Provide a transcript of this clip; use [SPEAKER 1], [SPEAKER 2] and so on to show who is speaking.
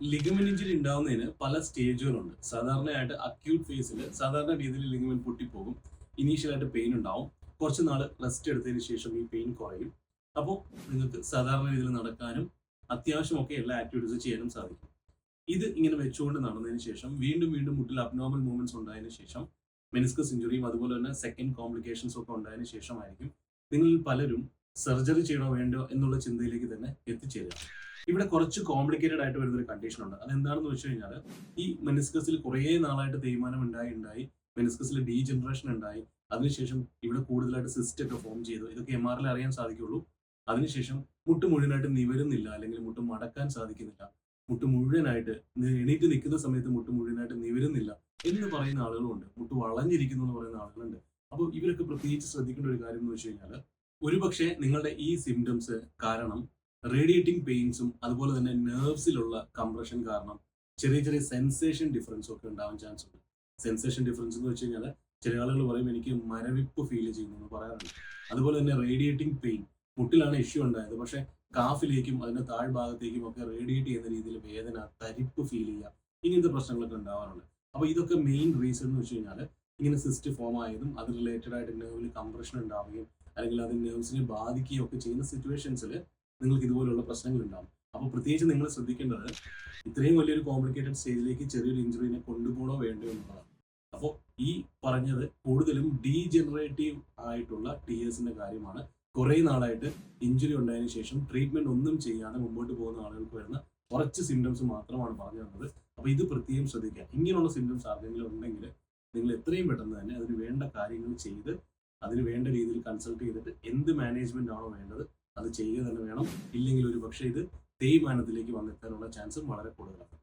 [SPEAKER 1] Ligament injury ഉണ്ടാവുന്നതിന് പല സ്റ്റേജുകളുണ്ട്. സാധാരണയായിട്ട് acute ഫേസിൽ സാധാരണ രീതിയിൽ ലിഗമെന്റ് പൊട്ടിപ്പോകും. ഇനീഷ്യലായിട്ട് പെയിൻ ഉണ്ടാവും. കുറച്ച് നാൾ റെസ്റ്റ് എടുത്തതിന് ശേഷം ഈ പെയിൻ കുറയും. അപ്പോൾ നിങ്ങൾക്ക് സാധാരണ രീതിയിൽ നടക്കാനും അത്യാവശ്യമൊക്കെ എല്ലാ ആക്ടിവിറ്റീസ് ചെയ്യാനും സാധിക്കും. ഇത് ഇങ്ങനെ വെച്ചുകൊണ്ട് നടന്നതിന് ശേഷം വീണ്ടും വീണ്ടും മുട്ടിൽ അബ്നോർമൽ മൂവ്മെന്റ്സ് ഉണ്ടായതിനു ശേഷം മെനിസ്കസ് ഇഞ്ചുറിയും അതുപോലെ തന്നെ സെക്കൻഡ് കോംപ്ലിക്കേഷൻസ് ഒക്കെ ഉണ്ടായതിനു ശേഷമായിരിക്കും നിങ്ങളിൽ പലരും സർജറി ചെയ്യണോ വേണ്ടോ എന്നുള്ള ചിന്തയിലേക്ക് തന്നെ എത്തിച്ചേരുക. ഇവിടെ കുറച്ച് കോംപ്ലിക്കേറ്റഡ് ആയിട്ട് വരുന്ന ഒരു കണ്ടീഷൻ ഉണ്ട്. അതെന്താണെന്ന് വെച്ച് കഴിഞ്ഞാൽ ഈ മെനിസ്കസിൽ കുറേ നാളായിട്ട് തേയ്മാനം ഉണ്ടായി ഉണ്ടായി. മെനിസ്കസിൽ ഡീജനറേഷൻ ഉണ്ടായി. അതിനുശേഷം ഇവിടെ കൂടുതലായിട്ട് സിസ്റ്റ് ഒക്കെ ഫോം ചെയ്തു. ഇതൊക്കെ എം ആറിൽ അറിയാൻ സാധിക്കുള്ളൂ. അതിനുശേഷം മുട്ട് മുഴുവനായിട്ട് നിവരുന്നില്ല അല്ലെങ്കിൽ മുട്ട് മടക്കാൻ സാധിക്കുന്നില്ല. മുട്ട് മുഴുവനായിട്ട് എണീറ്റ് നിൽക്കുന്ന സമയത്ത് മുട്ട് മുഴുവനായിട്ട് നിവരുന്നില്ല എന്ന് പറയുന്ന ആളുകളുണ്ട്. മുട്ട് വളഞ്ഞിരിക്കുന്നു എന്ന് പറയുന്ന ആളുകളുണ്ട്. അപ്പോൾ ഇവരൊക്കെ പ്രത്യേകിച്ച് ശ്രദ്ധിക്കേണ്ട ഒരു കാര്യം എന്ന് വെച്ച് കഴിഞ്ഞാൽ ഒരുപക്ഷെ നിങ്ങളുടെ ഈ സിംറ്റംസ് കാരണം റേഡിയേറ്റിംഗ് പെയിൻസും അതുപോലെ തന്നെ നെർവ്സിലുള്ള കംപ്രഷൻ കാരണം ചെറിയ ചെറിയ സെൻസേഷൻ ഡിഫറൻസും ഒക്കെ ഉണ്ടാവാൻ ചാൻസ് ഉണ്ട്. സെൻസേഷൻ ഡിഫറൻസ് എന്ന് വെച്ച് കഴിഞ്ഞാൽ ചില ആളുകൾ പറയും എനിക്ക് മരവിപ്പ് ഫീൽ ചെയ്യുന്നു എന്ന് പറയാറുണ്ട്. അതുപോലെ തന്നെ റേഡിയേറ്റിംഗ് പെയിൻ മുട്ടിലാണ് ഇഷ്യൂ ഉണ്ടായത്. പക്ഷേ കാഫിലേക്കും അതിന്റെ താഴ്ഭാഗത്തേക്കും ഒക്കെ റേഡിയേറ്റ് ചെയ്യുന്ന രീതിയിൽ വേദന തരിപ്പ് ഫീൽ ചെയ്യുക ഇങ്ങനത്തെ പ്രശ്നങ്ങളൊക്കെ ഉണ്ടാവാറുണ്ട്. അപ്പോൾ ഇതൊക്കെ മെയിൻ റീസൺ എന്ന് വെച്ച് കഴിഞ്ഞാൽ ഇങ്ങനെ സിസ്റ്റ് ഫോം ആയതും അത് റിലേറ്റഡ് ആയിട്ട് നെർവിൽ കംപ്രഷൻ ഉണ്ടാവുകയും അല്ലെങ്കിൽ അത് നെർവ്സിനെ ബാധിക്കുകയും ഒക്കെ ചെയ്യുന്ന സിറ്റുവേഷൻസിൽ നിങ്ങൾക്ക് ഇതുപോലുള്ള പ്രശ്നങ്ങൾ ഉണ്ടാവും. അപ്പോൾ പ്രത്യേകിച്ച് നിങ്ങൾ ശ്രദ്ധിക്കേണ്ടത് ഇത്രയും വലിയൊരു കോംപ്ലിക്കേറ്റഡ് സ്റ്റേജിലേക്ക് ചെറിയൊരു ഇഞ്ചുറിനെ കൊണ്ടുപോകണോ വേണ്ടോ എന്നുള്ളതാണ്. അപ്പോൾ ഈ പറഞ്ഞത് കൂടുതലും ഡീജനറേറ്റീവ് ആയിട്ടുള്ള ടി എസിന്റെ കാര്യമാണ്. കുറേ നാളായിട്ട് ഇഞ്ചുറി ഉണ്ടായതിനു ശേഷം ട്രീറ്റ്മെന്റ് ഒന്നും ചെയ്യാതെ മുമ്പോട്ട് പോകുന്ന ആളുകൾക്ക് വരുന്ന കുറച്ച് സിംറ്റംസ് മാത്രമാണ് പറഞ്ഞു തന്നത്. അപ്പോൾ ഇത് പ്രത്യേകം ശ്രദ്ധിക്കുക. ഇങ്ങനെയുള്ള സിംറ്റംസ് ആർക്കെങ്കിലും ഉണ്ടെങ്കിൽ നിങ്ങൾ എത്രയും പെട്ടെന്ന് തന്നെ അതിന് വേണ്ട കാര്യങ്ങൾ ചെയ്ത് അതിന് വേണ്ട രീതിയിൽ കൺസൾട്ട് ചെയ്തിട്ട് എന്ത് മാനേജ്മെന്റ് ആണോ വേണ്ടത് അത് ചെയ്യുക തന്നെ വേണം. ഇല്ലെങ്കിൽ ഒരു പക്ഷേ ഇത് തേയ്മാനത്തിലേക്ക് വന്നെത്താനുള്ള ചാൻസും വളരെ കൂടുതലാണ്.